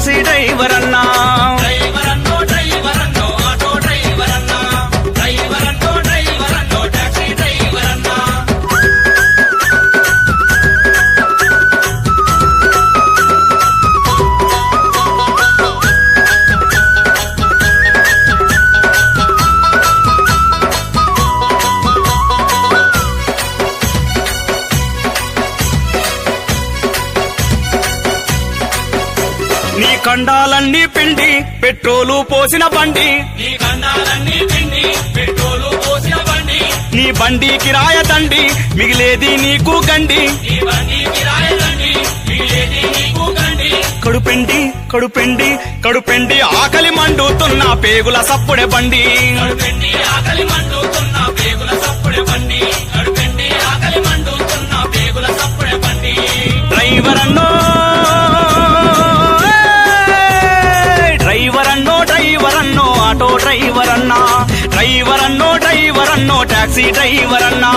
ஆசிடைவர் அண்ணா కండాలన్నీ పిండి పెట్రోలు పోసిన బండి. నీ గండాలన్నీ పిండి పెట్రోలు పోసిన బండి. నీ బండి కిరాయ దండి మిగిలేది నీకు గండి. నీ బండి కిరాయదండి మిగిలేది నీకు గండి. కడుపెండి కడుపెండి కడుపెండి ఆకలి మండుతున్న పేగుల సప్పుడే బండి. ఆకలి మండుతున్న పేగుల సప్పుడే బండి. టాక్సీ డ్రైవర్ అన్నా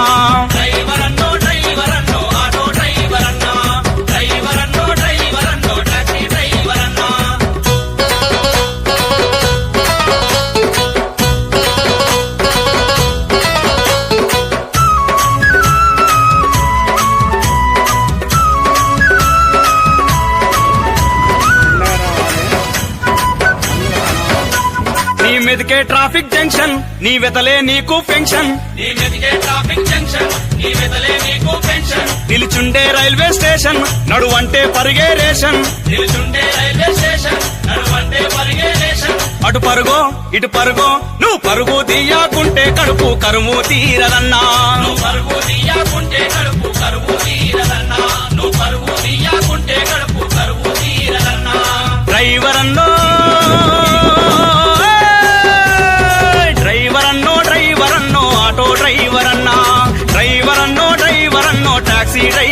మెదికే ట్రాఫిక్ జంక్షన్. నీ వెతలే నీకు పెన్షన్. నీ మెదికే ట్రాఫిక్ జంక్షన్. నీ వెతలే నీకు పెన్షన్. నిలుచుండే రైల్వే స్టేషన్ నడువంటే పరిగే రేషన్. నిలుచుండే రైల్వే స్టేషన్ నడువంటే పరిగే రేషన్. అటు పరుగో ఇటు పరుగో నువ్వు పరుగు తీయకుంటే కడుపు కరుము తీరదన్నా. నువ్వు పరుగు 是。